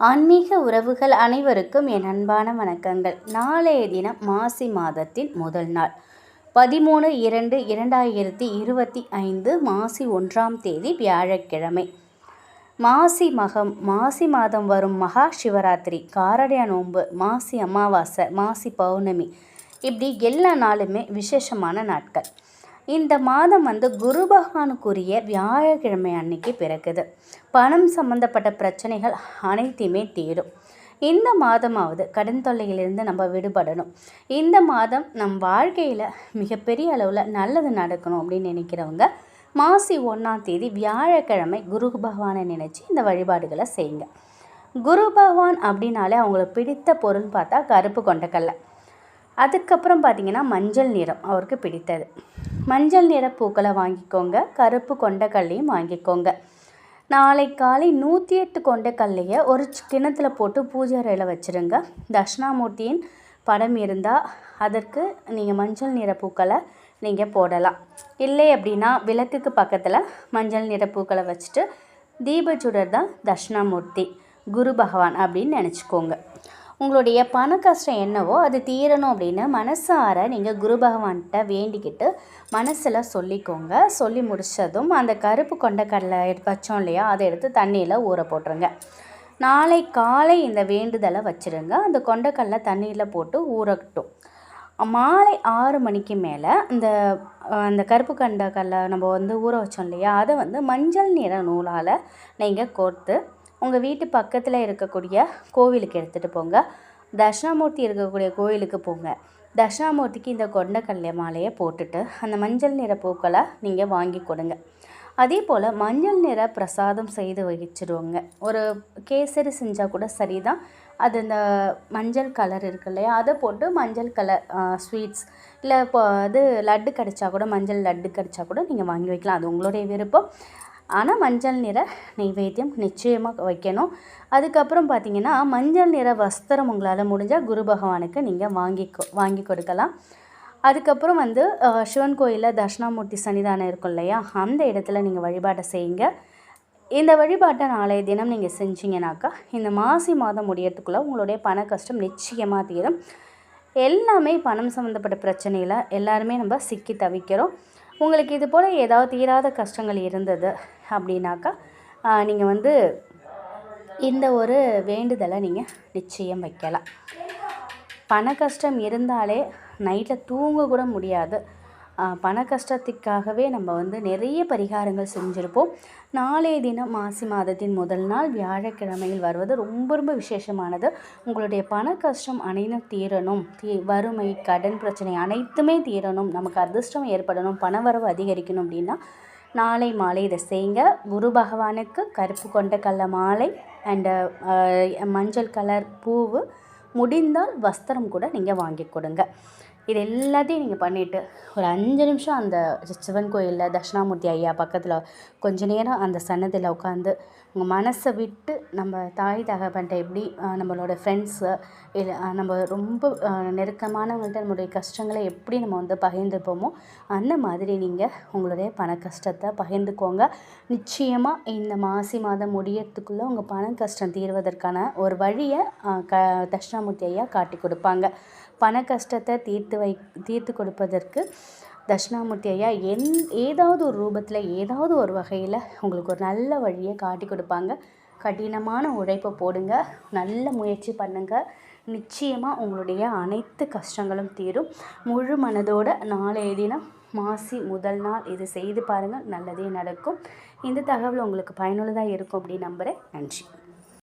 ஆன்மீக உறவுகள் அனைவருக்கும் என் அன்பான வணக்கங்கள். நாளைய தினம் மாசி மாதத்தின் முதல் நாள். பதிமூணு இரண்டு இரண்டாயிரத்தி இருபத்தி ஐந்து மாசி ஒன்றாம் தேதி வியாழக்கிழமை. மாசி மகம் மாசி மாதம் வரும் மகா சிவராத்திரி காரடைய நோன்பு மாசி அமாவாசை மாசி பௌர்ணமி. இப்படி எல்லா நாளுமே விசேஷமான நாட்கள். இந்த மாதம் வந்து குரு பகவானுக்குரிய வியாழக்கிழமை அன்னைக்கு பிறக்குது. பணம் சம்மந்தப்பட்ட பிரச்சனைகள் அனைத்தையுமே தீரும் இந்த மாதமாவது கடன் தொல்லையிலிருந்து நம்ம விடுபடணும். இந்த மாதம் நம் வாழ்க்கையில் மிகப்பெரிய அளவில் நல்லது நடக்கணும் அப்படின்னு நினைக்கிறவங்க மாசி ஒன்றாம் தேதி வியாழக்கிழமை குரு பகவானை நினச்சி இந்த வழிபாடுகளை செய்யுங்க. குரு பகவான் அப்படின்னாலே அவங்களுக்கு பிடித்த பொருள் பார்த்தா கருப்பு கொண்டக்கல்லை அதுக்கப்புறம் பார்த்திங்கன்னா மஞ்சள் நிறம் அவருக்கு பிடித்தது. மஞ்சள் நிற பூக்களை வாங்கிக்கோங்க. கருப்பு கொண்டக்கல்லையும் வாங்கிக்கோங்க. நாளை காலை நூற்றி எட்டு கொண்டக்கல்லையை ஒரு கிணத்துல போட்டு பூஜை அறையில் வச்சுருங்க. தட்சிணாமூர்த்தியின் படம் இருந்தால் அதற்கு நீங்கள் மஞ்சள் நிற பூக்களை நீங்கள் போடலாம். இல்லை அப்படின்னா விளக்குக்கு பக்கத்தில் மஞ்சள் நிற பூக்களை வச்சுட்டு தீபச்சுடர் தான் தட்சிணாமூர்த்தி குரு பகவான் அப்படின்னு நினச்சிக்கோங்க. உங்களுடைய பண கஷ்டம் என்னவோ அது தீரணும் அப்படின்னு மனசார நீங்கள் குரு பகவான்கிட்ட வேண்டிக்கிட்டு மனசில் சொல்லிக்கோங்க. சொல்லி முடித்ததும் அந்த கருப்பு கொண்ட கடலை வச்சோம் இல்லையா அதை எடுத்து தண்ணியில் ஊற போட்டுருங்க. நாளை காலை இந்த வேண்டுதலை வச்சுருங்க. அந்த கொண்டக்கடலை தண்ணியில் போட்டு ஊறட்டும். மாலை ஆறு மணிக்கு மேலே இந்த அந்த கருப்பு கண்ட கல்லை நம்ம வந்து ஊற வச்சோம் இல்லையா அதை வந்து மஞ்சள் நிற நூலால் நீங்கள் கோர்த்து உங்கள் வீட்டு பக்கத்தில் இருக்கக்கூடிய கோவிலுக்கு எடுத்துகிட்டு போங்க. தட்சிணாமூர்த்தி இருக்கக்கூடிய கோவிலுக்கு போங்க. தட்சிணாமூர்த்திக்கு இந்த கொண்டக்கடலை மாலையை போட்டுட்டு அந்த மஞ்சள் நிற பூக்களை நீங்கள் வாங்கி கொடுங்க. அதே போல் மஞ்சள் நிற பிரசாதம் செய்து வகிச்சிடுவோங்க ஒரு கேசரி செஞ்சால் கூட சரி தான் அது இந்த மஞ்சள் கலர் இருக்கு இல்லையா அதை போட்டு மஞ்சள் கலர் ஸ்வீட்ஸ் இல்லை இப்போ அது லட்டு கிடச்சா கூட மஞ்சள் லட்டு கிடச்சா கூட நீங்கள் வாங்கி வைக்கலாம். அது உங்களுடைய விருப்பம். ஆனால் மஞ்சள் நிற நெய்வேத்தியம் நிச்சயமாக வைக்கணும். அதுக்கப்புறம் பார்த்திங்கன்னா மஞ்சள் நிற வஸ்திரம் உங்களால் முடிஞ்சால் குரு பகவானுக்கு நீங்கள் வாங்கி வாங்கி கொடுக்கலாம். அதுக்கப்புறம் வந்து சிவன் கோயிலில் தட்சிணாமூர்த்தி சன்னிதானம் இருக்கும் இல்லையா? அந்த இடத்துல நீங்கள் வழிபாட்டை செய்யுங்க. இந்த வழிபாட்டை நாளைய தினம் நீங்கள் செஞ்சீங்கனாக்கா இந்த மாசி மாதம் முடியறதுக்குள்ளே உங்களுடைய பண கஷ்டம் நிச்சயமாக தீரும். எல்லாமே பணம் சம்மந்தப்பட்ட பிரச்சனையில் எல்லாருமே நம்ம சிக்கி தவிக்கிறோம். உங்களுக்கு இது போல் ஏதாவது தீராத கஷ்டங்கள் இருந்தது அப்படின்னாக்கா நீங்கள் வந்து இந்த ஒரு வேண்டுதலை நீங்கள் நிச்சயம் வைக்கலாம். பண கஷ்டம் இருந்தாலே நைட்டில் தூங்க கூட முடியாது. பண கஷ்டத்துக்காகவே நம்ம வந்து நிறைய பரிகாரங்கள் செஞ்சுருப்போம். நாளைய தினம் மாசி மாதத்தின் முதல் நாள் வியாழக்கிழமையில் வருவது ரொம்ப ரொம்ப விசேஷமானது. உங்களுடைய பண கஷ்டம் அனைத்தும் தீரணும். தீ வறுமை கடன் பிரச்சனை அனைத்துமே தீரணும். நமக்கு அதிர்ஷ்டம் ஏற்படணும். பணவரவு அதிகரிக்கணும் அப்படின்னா நாளை மாலை இதை செய்யுங்க. குரு பகவானுக்கு கருப்பு கொண்ட கல்ல மாலை அண்டு மஞ்சள் கலர் பூவு. முடிந்தால் வஸ்திரம் கூட நீங்கள் வாங்கி கொடுங்க. இது எல்லாத்தையும் நீங்கள் பண்ணிவிட்டு ஒரு அஞ்சு நிமிஷம் அந்த சிவன் கோயிலில் தட்சிணாமூர்த்தி ஐயா பக்கத்தில் கொஞ்ச நேரம் அந்த சன்னதியில் உட்காந்து உங்கள் மனசை விட்டு நம்ம தாய் தகப்பன்ட்ட எப்படி நம்மளோட ஃப்ரெண்ட்ஸு இல்லை நம்ம ரொம்ப நெருக்கமானவங்கள்ட்ட நம்மளுடைய கஷ்டங்களை எப்படி நம்ம வந்து பகிர்ந்துப்போமோ அந்த மாதிரி நீங்கள் உங்களுடைய பண கஷ்டத்தை பகிர்ந்துக்கோங்க. நிச்சயமாக இந்த மாசி மாதம் முடியறதுக்குள்ளே உங்கள் பண கஷ்டம் தீர்வதற்கான ஒரு வழியை க தட்சிணாமூர்த்தி ஐயா காட்டி கொடுப்பாங்க. பண கஷ்டத்தை தீர்த்து வை தீர்த்து கொடுப்பதற்கு தட்சிணாமூர்த்தி ஐயா என் ஏதாவது ஒரு ரூபத்தில் ஏதாவது ஒரு வகையில் உங்களுக்கு ஒரு நல்ல வழியை காட்டி கொடுப்பாங்க. கடினமான உழைப்பை போடுங்க. நல்ல முயற்சி பண்ணுங்கள் நிச்சயமாக உங்களுடைய அனைத்து கஷ்டங்களும் தீரும். முழு மனதோட நாளைய தினம் மாசி முதல் நாள் இது செய்து பாருங்கள் நல்லதே நடக்கும். இந்த தகவல் உங்களுக்கு பயனுள்ளதாக இருக்கும் அப்படின்னு நம்புகிறேன் நன்றி.